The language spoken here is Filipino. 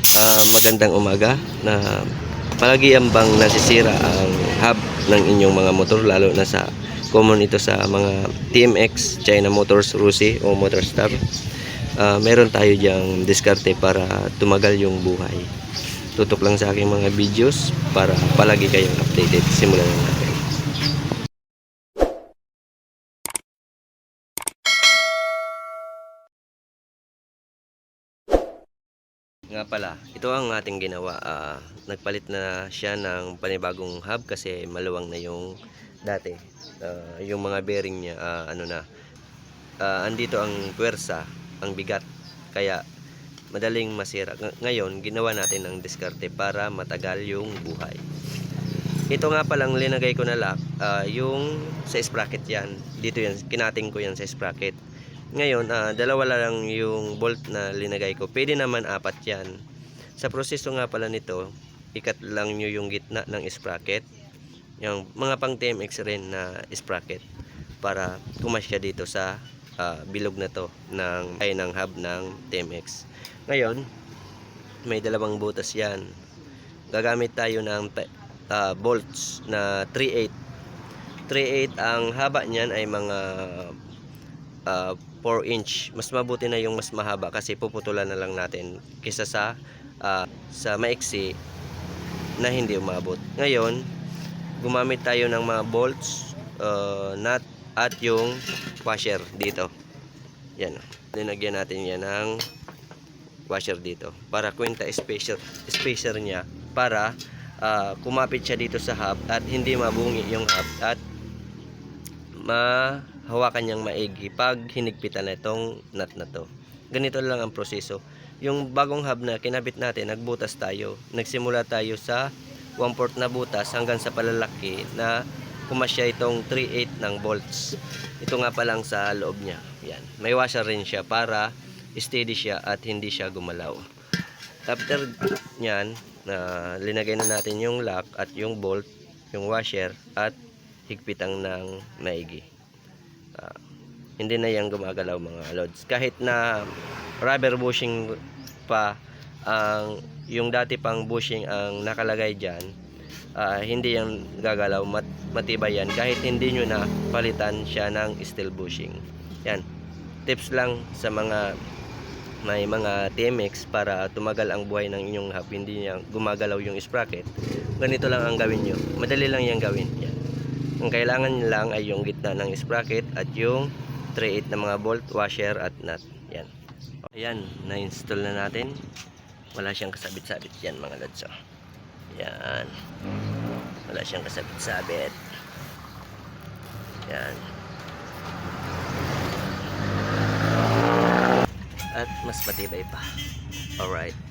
Ah, magandang umaga na palagi ang bang nasisira ang hub ng inyong mga motor lalo na sa common ito sa mga TMX, China Motors, Rusi o Motorstar. Ah, meron tayo diyang diskarte para tumagal yung buhay. Tutok lang sa aking mga videos para palagi kayong updated. Simulan na natin. Nga pala, ito ang ating ginawa. Ah, nagpalit na siya ng panibagong hub kasi maluwang na yung dati. Ah, yung mga bearing niya, ah, ano na, ah, andito ang puwersa, ang bigat. Kaya madaling masira. Ng- Ngayon, ginawa natin ang diskarte para matagal yung buhay. Ito nga palang linagay ko na lock, ah, yung sa sprocket yan. Dito yan, kinating ko yan sa sprocket. Ngayon, ah, dalawa lang yung bolt na linagay ko. Pwede naman apat yan. Sa proseso nga pala nito, ikat lang nyo yung gitna ng sprocket. Yung mga pang TMX rin na sprocket para kumasya dito sa ah, bilog na to ng, ay, ng hub ng TMX. Ngayon, may dalawang butas yan. Gagamit tayo ng ah, bolts na 3/8. 3/8 ang haba niyan ay mga ah, 4 inch. Mas mabuti na yung mas mahaba kasi puputulan na lang natin kisa sa ah, sa maiksi na hindi umabot. Ngayon, gumamit tayo ng mga bolts, uh, nut at yung washer dito. Yan. Linagyan natin yan ng washer dito para kwenta spacer spacer niya para ah, kumapit siya dito sa hub at hindi mabungi yung hub at mahawakan niyang maigi pag hinigpitan na itong nut na to. Ganito lang ang proseso. Yung bagong hub na kinabit natin, nagbutas tayo. Nagsimula tayo sa 1 port na butas hanggang sa palalaki na kumasya itong 3/8 ng bolts. Ito nga pa lang sa loob niya. Yan. May washer rin siya para steady siya at hindi siya gumalaw. After niyan, na linagay na natin yung lock at yung bolt, yung washer at higpitan ng maigi. Ah, hindi na yan gumagalaw mga lods. Kahit na rubber bushing pa ang yung dati pang bushing ang nakalagay diyan, hindi yan gagalaw mat, matibay yan kahit hindi nyo na palitan siya ng steel bushing. Yan. Tips lang sa mga may mga TMX para tumagal ang buhay ng inyong hub, hindi niya gumagalaw yung sprocket. Ganito lang ang gawin nyo. Madali lang yan gawin. Ang kailangan lang ay yung gitna ng sprocket at yung 3/8 na mga bolt, washer at nut. Yan. Ayan, na-install na natin. Wala siyang kasabit-sabit yan mga lods. oh. Yan. Wala siyang kasabit-sabit. Yan. At mas matibay pa. Alright.